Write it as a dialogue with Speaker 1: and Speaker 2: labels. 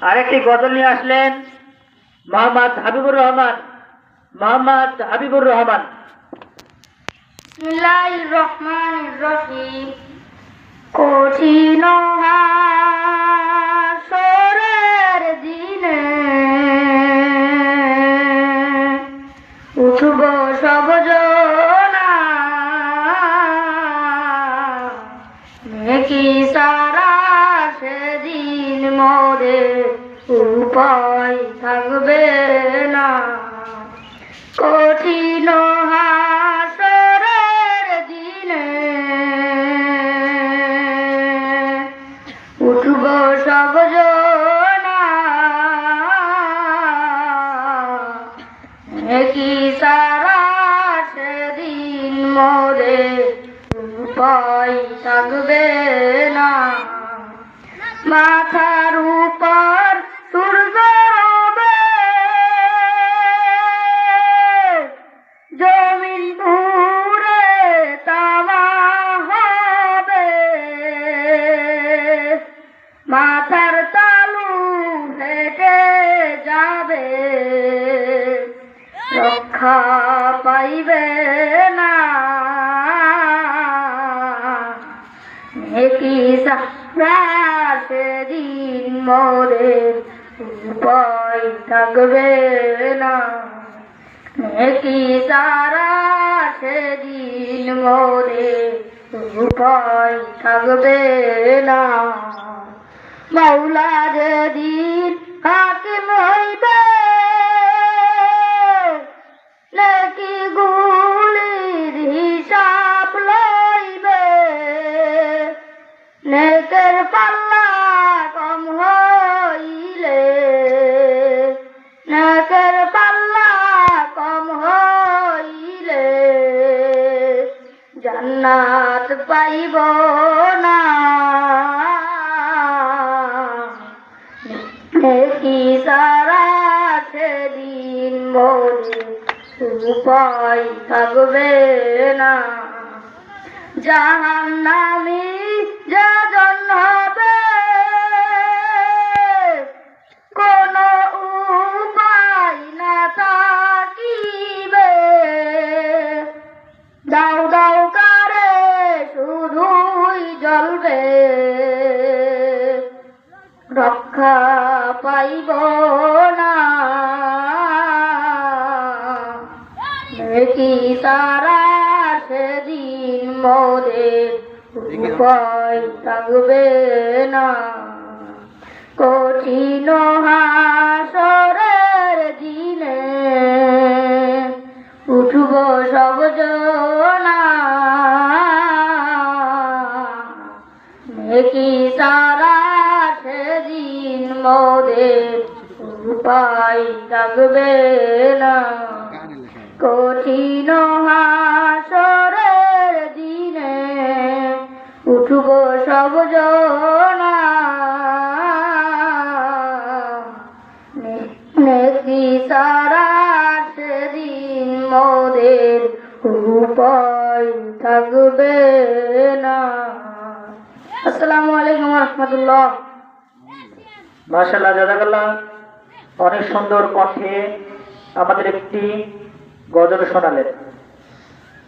Speaker 1: আরেকটি গজল নিয়ে আসলেন মোহাম্মদ হাবিবুর রহমান, মোহাম্মদ হাবিবুর রহমান।
Speaker 2: রহমানির রহিম। কঠিন হাসরের দিনে উঠব সব উপায় থাকবে না। কঠিন হাসরের দিনে উঠব সব কি সারা সেদিন মোরে উপায় থাকবে না। মাথার উপর রক্ষা পাইবে না। নেকি সেদিন মোরে উপায় থাকবে না। নেকি সারা সেদিন মোরে উপায় থাকবে না। মৌলা যেদিন হাকিম হইবে নেকের পাল্লা কম হইলে, নেকের পাল্লা কম হইলে জান্নাত পাইব না। নেকি সারা সেদিন মোরে উপায় থাকবে না। জাহান্নামি যাজন হবে কোন উপায় না থাকিবে। দাও দাও কারে, শুধুই জ্বলবে। রক্ষা পাইব না। কি সারা সেদিন মোরে উপায় থাকবে না। কঠিন হাসরের দিনে উঠব সব নেকি সারা সেদিন মোদের উপায় থাকবে না। কঠিন হাসরের উপায় থাকবে না। আসসালামু আলাইকুম রহমতুল্লাহ।
Speaker 1: মার্শাল্লাহ জাজাকাল্লাহ অনেক সুন্দর কণ্ঠে আমাদের একটি গজল শোনালেন।